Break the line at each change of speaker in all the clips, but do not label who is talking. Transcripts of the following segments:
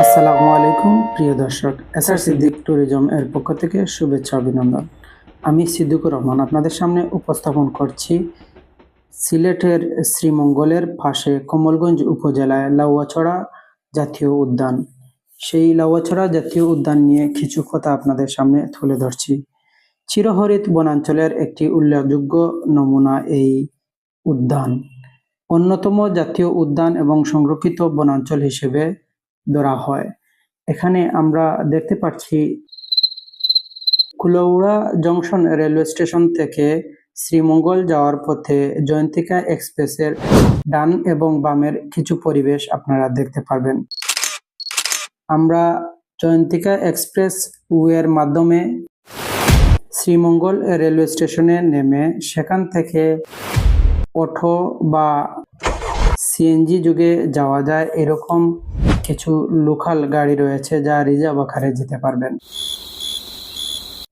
আসসালামু আলাইকুম, প্রিয় দর্শক। এসআর সিদ্দিক ট্যুরিজম এর পক্ষ থেকে শুভেচ্ছা অভিনন্দন। আমি সিদ্দিকুর রহমান আপনাদের সামনে উপস্থাপন করছি সিলেটের শ্রীমঙ্গলের পাশে কমলগঞ্জ উপজেলায় লাউয়াছড়া জাতীয় উদ্যান। সেই লাউয়াছড়া জাতীয় উদ্যান নিয়ে কিছু কথা আপনাদের সামনে তুলে ধরছি। চিরহরিত বনাঞ্চলের একটি উল্লেখযোগ্য নমুনা এই উদ্যান। অন্যতম জাতীয় উদ্যান এবং সংরক্ষিত বনাঞ্চল হিসেবে ধরা হয়। এখানে আমরা দেখতে পাচ্ছি কুলৌড়া জংশন রেলওয়ে স্টেশন থেকে শ্রীমঙ্গল যাওয়ার পথে জয়ন্তিকা এক্সপ্রেসের ডান এবং বামের কিছু পরিবেশ আপনারা দেখতে পারবেন। আমরা জয়ন্তিকা এক্সপ্রেস ওয়ের মাধ্যমে শ্রীমঙ্গল রেলওয়ে স্টেশনে নেমে সেখান থেকে অটো বা সিএনজি যুগে যাওয়া যায় এরকম কিছু লোকাল গাড়ি রয়েছে যা রিজার্ভ আকারে যেতে পারবেন।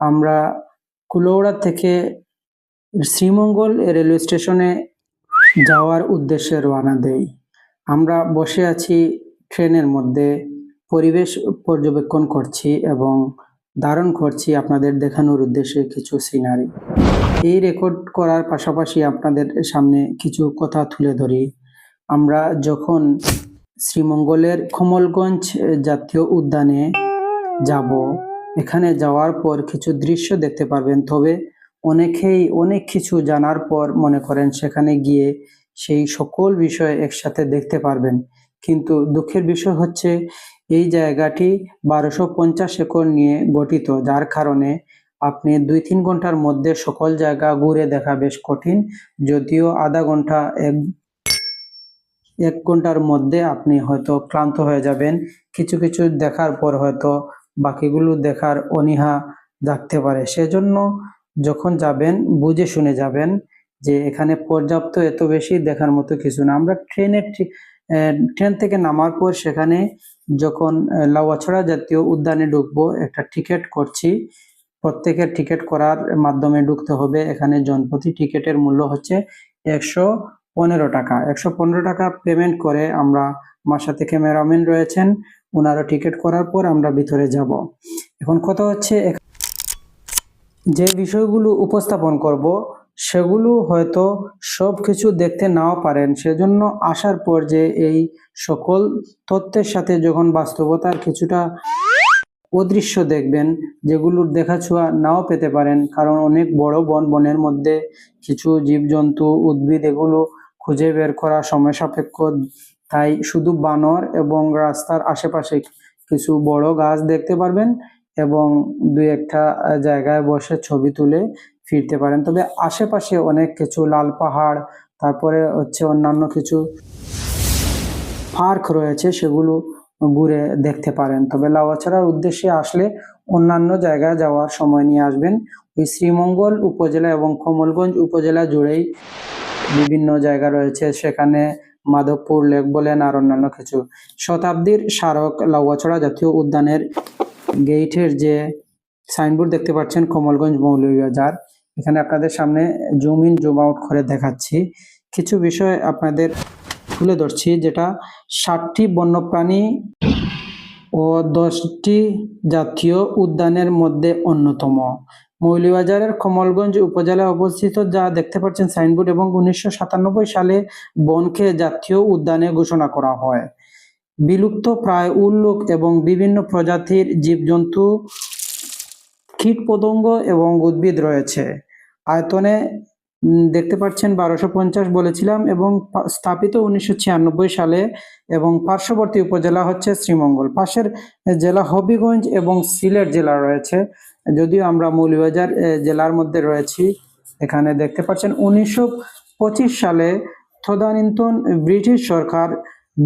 আমরা কুলৌড়া থেকে শ্রীমঙ্গল রেলওয়ে স্টেশনে যাওয়ার উদ্দেশ্যে রওনা দেই। আমরা বসে আছি ট্রেনের মধ্যে, পরিবেশ পর্যবেক্ষণ করছি এবং ধারণ করছি আপনাদের দেখানোর উদ্দেশ্যে কিছু সিনারি। এই রেকর্ড করার পাশাপাশি আপনাদের সামনে কিছু কথা তুলে ধরি। আমরা যখন শ্রীমঙ্গলের কমলগঞ্জ জাতীয় উদ্যানে যাব। এখানে যাওয়ার পর কিছু দৃশ্য দেখতে পারবেন। তবে অনেকেই অনেক কিছু জানার পর মনে করেন সেখানে গিয়ে সেই সকল বিষয় একসাথে দেখতে পারবেন। কিন্তু দুঃখের বিষয় হচ্ছে, এই জায়গাটি বারোশো পঞ্চাশ একর নিয়ে গঠিত, যার কারণে আপনি দুই তিন ঘণ্টার মধ্যে সকল জায়গা ঘুরে দেখা বেশ কঠিন, যদিও আধা ঘণ্টা এক এক ঘণ্টার মধ্যে আপনি হয়তো ক্লান্ত হয়ে যাবেন। কিছু কিছু দেখার পর হয়তো বাকিগুলো দেখার অনীহা জাগতে পারে। সেজন্য যখন যাবেন বুঝে শুনে যাবেন যে এখানে পর্যাপ্ত এত বেশি দেখার মতো কিছু না। আমরা ট্রেনের ট্রেন থেকে নামার পর সেখানে যখন আহ, লাউয়াছড়া জাতীয় উদ্যানে ঢুকবো একটা টিকিট করছি। প্রত্যেকের টিকিট করার মাধ্যমে ঢুকতে হবে। এখানে জনপ্রতি টিকিটের মূল্য হচ্ছে একশো পনেরো টাকা। একশো পনেরো টাকা পেমেন্ট করে আমরা আমার সাথে ক্যামেরাম্যান রয়েছেন। ওনারা টিকিট করার পর আমরা ভিতরে যাব। এখন কথা হচ্ছে যে বিষয়গুলো উপস্থাপন করব, সেগুলো হয়তো সব কিছু দেখতে নাও পারেন। সেজন্য আসার পর যে এই সকল তথ্যের সাথে যখন বাস্তবতার কিছুটা অদৃশ্য দেখবেন, যেগুলোর দেখাছোঁয়া নাও পেতে পারেন। কারণ অনেক বড় বন বনের মধ্যে কিছু জীবজন্তু, উদ্ভিদ, এগুলো খুঁজে বের করা সময় সাপেক্ষ। তাই শুধু বানর এবং রাস্তার আশেপাশে কিছু বড় গাছ দেখতে পারবেন এবং দুই একটা জায়গায় বসে ছবি তুলে ফিরতে পারেন। তবে আশেপাশে অনেক কিছু লাল পাহাড়, তারপরে হচ্ছে অন্যান্য কিছু পার্ক রয়েছে, সেগুলো ঘুরে দেখতে পারেন। তবে লাউয়াছড়ার উদ্দেশ্যে আসলে অন্যান্য জায়গায় যাওয়ার সময় নিয়ে আসবেন। ওই শ্রীমঙ্গল উপজেলা এবং কমলগঞ্জ উপজেলা জুড়েই বিভিন্ন জায়গা রয়েছে, সেখানে মাধবপুর লেক বলেন আর অন্যান্য কিছু। শতাব্দীর স্মারক লাউয়াছড়া জাতীয় উদ্যানের গেইটের যে সাইনবোর্ড দেখতে পাচ্ছেন কমলগঞ্জ মৌলভীবাজার এখানে আপনাদের সামনে জুম ইন, জুম আউট করে দেখাচ্ছি। কিছু বিষয় আপনাদের তুলে ধরছি, যেটা ষাটটি বন্যপ্রাণী ও দশটি জাতীয় উদ্যানের মধ্যে অন্যতম। মৌলভীবাজারের কমলগঞ্জ উপজেলায় অবস্থিত যা দেখতে পাচ্ছেন সাইনবোর্ড এবং উনিশশো সাতানব্বই সালে বনকে জাতীয় উদ্যানে ঘোষণা করা হয়। বিলুপ্ত প্রায় উল্লোক এবং বিভিন্ন প্রজাতির জীবজন্তু, কীটপতঙ্গ এবং উদ্ভিদ রয়েছে। আয়তনে দেখতে পাচ্ছেন বারোশো পঞ্চাশ বলেছিলাম এবং স্থাপিত উনিশশো ছিয়ানব্বই সালে এবং পার্শ্ববর্তী উপজেলা হচ্ছে শ্রীমঙ্গল। পাশের জেলা হবিগঞ্জ এবং সিলেট জেলা রয়েছে। যদিও আমরা মৌলভীবাজার জেলার মধ্যে রয়েছি, এখানে দেখতে পাচ্ছেন উনিশশো পঁচিশ সালে তদানীন্তন ব্রিটিশ সরকার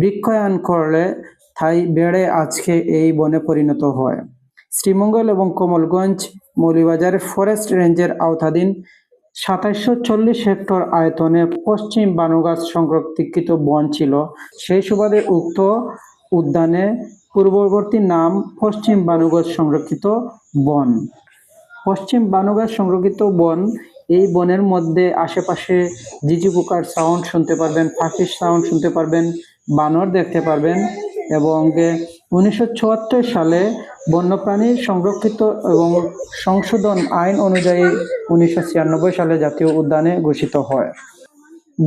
বৃক্ষায়ন করলে তাই বেড়ে আজকে এই বনে পরিণত হয়। শ্রীমঙ্গল এবং কমলগঞ্জ মৌলভীবাজার ফরেস্ট রেঞ্জের আওতাধীন সাতাইশশো চল্লিশ হেক্টর আয়তনে পশ্চিম বানুগাছ সংরক্ষিত বন ছিল। সেই সুবাদে উক্ত উদ্যানে পূর্ববর্তী নাম পশ্চিম বানুগাছ সংরক্ষিত বন। পশ্চিম বানুগাছ সংরক্ষিত বন, এই বনের মধ্যে আশেপাশে ঝিঝি পোকার সাউন্ড শুনতে পারবেন পাখির সাউন্ড শুনতে পারবেন, বানর দেখতে পারবেন এবং উনিশশো চুয়াত্তর সালে বন্যপ্রাণী সংরক্ষিত এবং সংশোধন আইন অনুযায়ী উনিশশো ছিয়ানব্বই সালে জাতীয় উদ্যানে ঘোষিত হয়।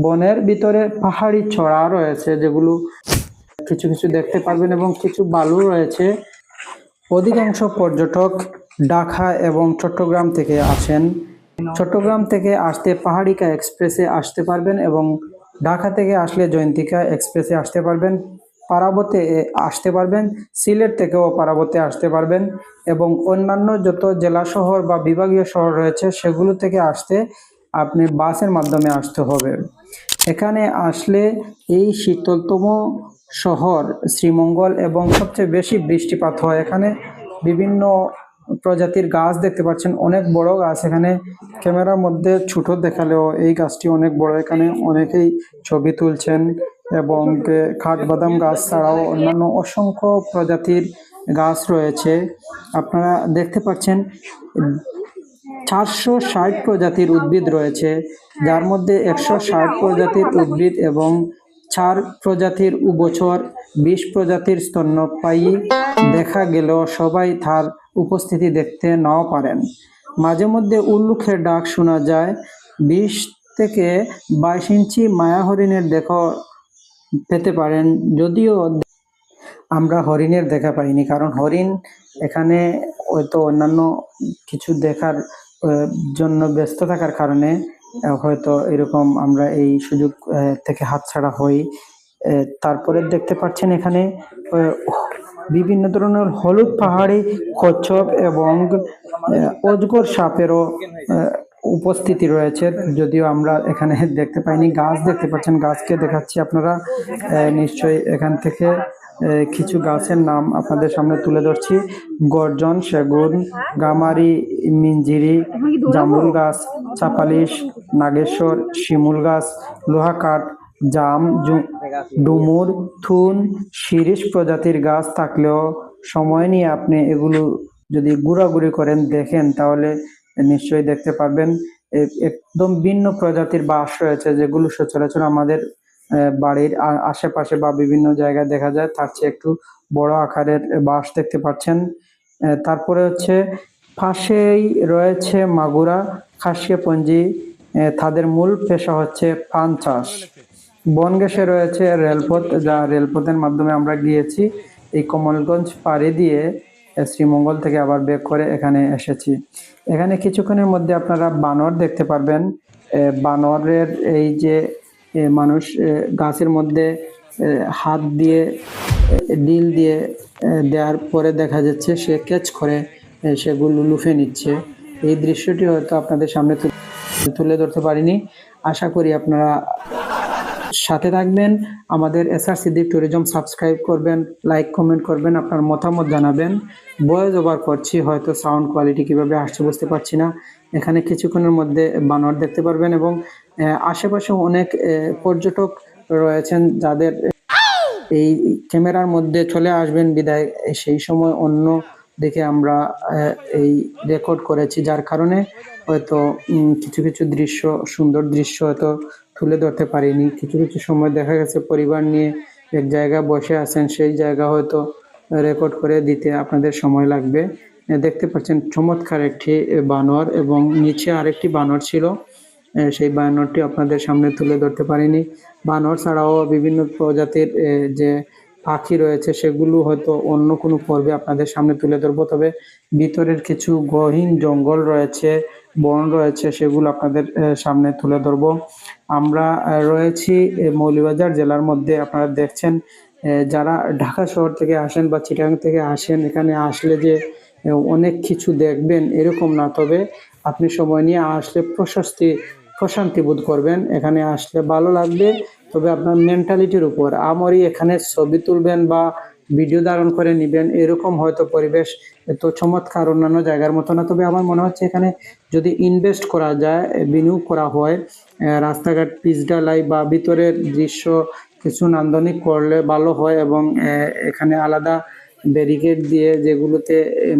বনের ভিতরে পাহাড়ি ছড়া রয়েছে যেগুলো কিছু কিছু দেখতে পারবেন এবং কিছু বালু রয়েছে। অধিকাংশ পর্যটক ঢাকা এবং চট্টগ্রাম থেকে আসেন। চট্টগ্রাম থেকে আসতে পাহাড়িকা এক্সপ্রেসে আসতে পারবেন এবং ঢাকা থেকে আসলে জয়ন্তিকা এক্সপ্রেসে আসতে পারবেন, পারাবতে আসতে পারবেন, সিলেট থেকেও পারাবতে আসতে পারবেন এবং অন্যান্য যত জেলা শহর বা বিভাগীয় শহর রয়েছে, সেগুলো থেকে আসতে আপনি বাসের মাধ্যমে আসতে হবে। এখানে আসলে এই শীতলতম শহর শ্রীমঙ্গল এবং সবচেয়ে বেশি বৃষ্টিপাত হয়। এখানে বিভিন্ন প্রজাতির গাছ দেখতে পাচ্ছেন, অনেক বড় গাছ। এখানে ক্যামেরার মধ্যে ছোট দেখালেও এই গাছটি অনেক বড়। এখানে অনেকেই ছবি তুলছেন এবং কাঠবাদাম গাছ ছাড়াও অন্যান্য অসংখ্য প্রজাতির গাছ রয়েছে। আপনারা দেখতে পাচ্ছেন চারশো ষাট প্রজাতির উদ্ভিদ রয়েছে, যার মধ্যে একশো ষাট প্রজাতির উদ্ভিদ এবং চার প্রজাতির উবচর বিশ প্রজাতির স্তন্যপায়ী। দেখা গেলেও সবাই তার উপস্থিতি দেখতে নাও পারেন। মাঝে মধ্যে উল্লুখের ডাক শোনা যায়। বিশ থেকে বাইশ ইঞ্চি মায়া হরিণের দেখা পেতে পারেন, যদিও আমরা হরিণের দেখা পাইনি, কারণ হরিণ এখানে হয়তো অন্যান্য কিছু দেখার জন্য ব্যস্ত থাকার কারণে হয়তো এরকম আমরা এই সুযোগ থেকে হাতছাড়া হই। তারপরে দেখতে পাচ্ছেন এখানে বিভিন্ন ধরনের হলুদ পাহাড়ি কচ্ছপ এবং অজগর সাপেরও উপস্থিতি রয়েছে। যদিও আমরা এখানে দেখতে পাইনি গাছ, দেখতে পাচ্ছেন গাছকে দেখাচ্ছি আপনারা। নিশ্চয়ই এখান থেকে কিছু গাছের নাম আপনাদের সামনে তুলে ধরছি। গর্জন, সেগুন, গামারি মিঞ্জিরি জামরুল গাছ, চাপালিশ, নাগেশ্বর, শিমুল গাছ লোহা কাঠ জাম ডুমুর, থুন, শিরিষ প্রজাতির গাছ থাকলেও সময় নিয়ে আপনি এগুলো যদি ঘোরাঘুরি করেন, দেখেন, তাহলে নিশ্চয়ই দেখতে পারবেন। একদম ভিন্ন প্রজাতির বাঁশ রয়েছে যেগুলো সচরাচর আমাদের বাড়ির আশেপাশে বা বিভিন্ন জায়গায় দেখা যায়, তার চেয়ে একটু বড় আকারের বাঁশ দেখতে পাচ্ছেন। তারপরে হচ্ছে পাশেই রয়েছে মাগুরা, খাসিয়াপঞ্জি তাদের মূল পেশা হচ্ছে পান চাষ। বনগেসে রয়েছে রেলপথ, যা রেলপথের মাধ্যমে আমরা গিয়েছি। এই কমলগঞ্জ পাড়ি দিয়ে শ্রীমঙ্গল থেকে আবার বেক করে এখানে এসেছি। এখানে কিছুক্ষণের মধ্যে আপনারা বানর দেখতে পারবেন। বানরের এই যে মানুষ গাছের মধ্যে হাত দিয়ে ডিল দিয়ে দেওয়ার পরে দেখা যাচ্ছে সে ক্যাচ করে সেগুলো লুফে নিচ্ছে। এই দৃশ্যটি হয়তো আপনাদের সামনে তুলে ধরতে পারিনি। আশা করি আপনারা সাথে থাকবেন, আমাদের এসআর সিদ্দিক ট্যুরিজম সাবস্ক্রাইব করবেন লাইক কমেন্ট করবেন, আপনার মতামত জানাবেন। ভয়েস ওভার করছি, হয়তো সাউন্ড কোয়ালিটি কীভাবে আসছে বুঝতে পারছি না। এখানে কিছুক্ষণের মধ্যে বানর দেখতে পারবেন এবং আশেপাশে অনেক পর্যটক রয়েছেন যাদের এই ক্যামেরার মধ্যে চলে আসবেন বিদায়। সেই সময় অন্য দেখে আমরা এই রেকর্ড করেছি, যার কারণে হয়তো কিছু কিছু দৃশ্য, সুন্দর দৃশ্য হয়তো তুলে ধরতে পারিনি। কিছু কিছু সময় দেখা গেছে পরিবার নিয়ে এক জায়গায় বসে আছেন, সেই জায়গা হয়তো রেকর্ড করে দিতে আপনাদের সময় লাগবে। দেখতে পাচ্ছেন চমৎকার একটি বানর এবং নিচে আরেকটি বানর ছিল। সেই বানরটি আপনাদের সামনে তুলে ধরতে পারিনি। বানর ছাড়াও বিভিন্ন প্রজাতির যে পাখি রয়েছে, সেগুলো হয়তো অন্য কোনো পর্বে আপনাদের সামনে তুলে ধরবো। তবে ভিতরের কিছু গহীন জঙ্গল রয়েছে, বন রয়েছে, সেগুলো আপনাদের সামনে তুলে ধরবো। আমরা রয়েছি এ, মৌলভীবাজার জেলার মধ্যে। আপনারা দেখছেন যারা ঢাকা শহর থেকে আসেন বা চিটাগাং থেকে আসেন এখানে আসলে যে অনেক কিছু দেখবেন এরকম না। তবে আপনি সময় নিয়ে আসলে প্রশস্তি প্রশান্তি বোধ করবেন। এখানে আসলে ভালো লাগবে। তবে আপনার মেন্টালিটির উপর। আমারই এখানে ছবি তুলবেন বা ভিডিও ধারণ করে নেবেন। এরকম হয়তো পরিবেশ এত চমৎকার অন্যান্য জায়গার মতো না। তবে আমার মনে হচ্ছে এখানে যদি ইনভেস্ট করা যায়, বিনিয়োগ করা হয় রাস্তাঘাট পিচ ঢালাই বা ভিতরের দৃশ্য কিছু নান্দনিক করলে ভালো হয় এবং এখানে আলাদা ব্যারিকেড দিয়ে যেগুলোতে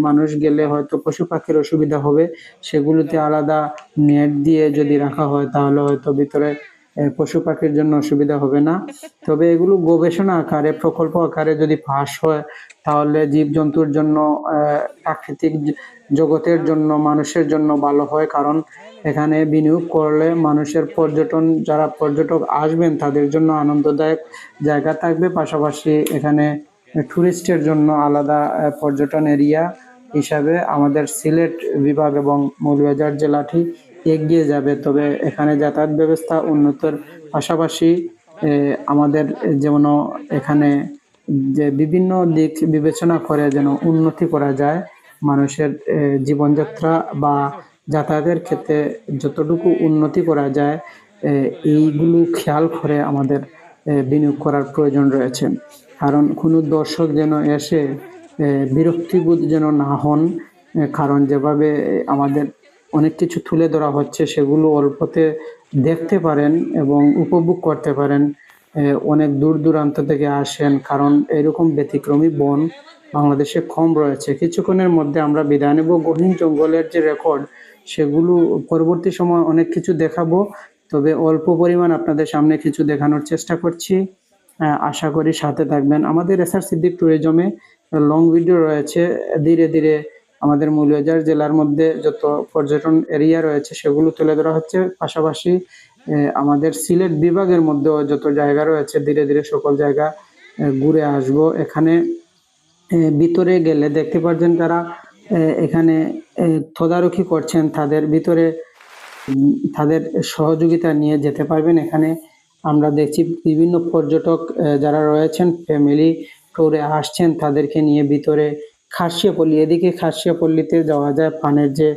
মানুষ গেলে হয়তো পশু পাখির অসুবিধা হবে, সেগুলোতে আলাদা নেট দিয়ে যদি রাখা হয়, তাহলে হয়তো ভিতরে পশু পাখির জন্য অসুবিধা হবে না। তবে এগুলো গবেষণা আকারে, প্রকল্প আকারে যদি পাস হয়, তাহলে জীবজন্তুর জন্য প্রাকৃতিক জগতের জন্য, মানুষের জন্য ভালো হয়। কারণ এখানে বিনিয়োগ করলে মানুষের পর্যটন, যারা পর্যটক আসবেন, তাদের জন্য আনন্দদায়ক জায়গা থাকবে। পাশাপাশি এখানে টুরিস্টের জন্য আলাদা পর্যটন এরিয়া হিসাবে আমাদের সিলেট বিভাগ এবং মৌলভীবাজার জেলাটি এগিয়ে যাবে। তবে এখানে যাতায়াত ব্যবস্থা উন্নতর পাশাপাশি আমাদের যেমন এখানে যে বিভিন্ন দিক বিবেচনা করে যেন উন্নতি করা যায়, মানুষের জীবনযাত্রা বা যাতায়াতের ক্ষেত্রে যতটুকু উন্নতি করা যায় এইগুলো খেয়াল করে আমাদের বিনিয়োগ করার প্রয়োজন রয়েছে। কারণ কোনো দর্শক যেন এসে বিরক্তিবোধ যেন না হন কারণ যেভাবে আমাদের অনেক কিছু তুলে ধরা হচ্ছে, সেগুলো অল্পতে দেখতে পারেন এবং উপভোগ করতে পারেন। অনেক দূর দূরান্ত থেকে আসেন, কারণ এরকম ব্যতিক্রমী বন বাংলাদেশে কম রয়েছে। কিছুক্ষণের মধ্যে আমরা বিদায় নেব। গহীন জঙ্গলের যে রেকর্ড সেগুলো পরবর্তী সময় অনেক কিছু দেখাবো। তবে অল্প পরিমাণ আপনাদের সামনে কিছু দেখানোর চেষ্টা করছি। আশা করি সাথে থাকবেন। আমাদের এসআর সিদ্দিক ট্যুরিজমে লং ভিডিও রয়েছে। ধীরে ধীরে আমাদের মৌলভীবাজার জেলার মধ্যে যত পর্যটন এরিয়া রয়েছে সেগুলো তুলে ধরা হচ্ছে। পাশাপাশি আমাদের সিলেট বিভাগের মধ্যেও যত জায়গা রয়েছে, ধীরে ধীরে সকল জায়গা ঘুরে আসব। এখানে ভিতরে গেলে দেখতে পাচ্ছেন তারা এখানে তদারকি করছেন। তাদের ভিতরে, তাদের সহযোগিতা নিয়ে যেতে পারবেন। এখানে আমরা দেখছি বিভিন্ন পর্যটক যারা রয়েছেন, ফ্যামিলি ট্যুরে আসছেন। তাদেরকে নিয়ে ভিতরে খাসিয়াপল্লী এদিকে খাসিয়া পল্লীতে যাওয়া যায় পানের যে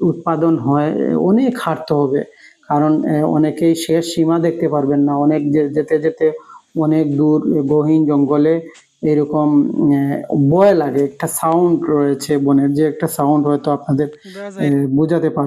উৎপাদন হয় অনেক হাঁটতে হবে। কারণ অনেকেই শেষ সীমা দেখতে পারবেন না। অনেক যে- যেতে যেতে অনেক দূর গহীন জঙ্গলে এরকম বয় ভয় লাগে। একটা সাউন্ড রয়েছে বনের যে একটা সাউন্ড হয়তো আপনাদের বোঝাতে পারব।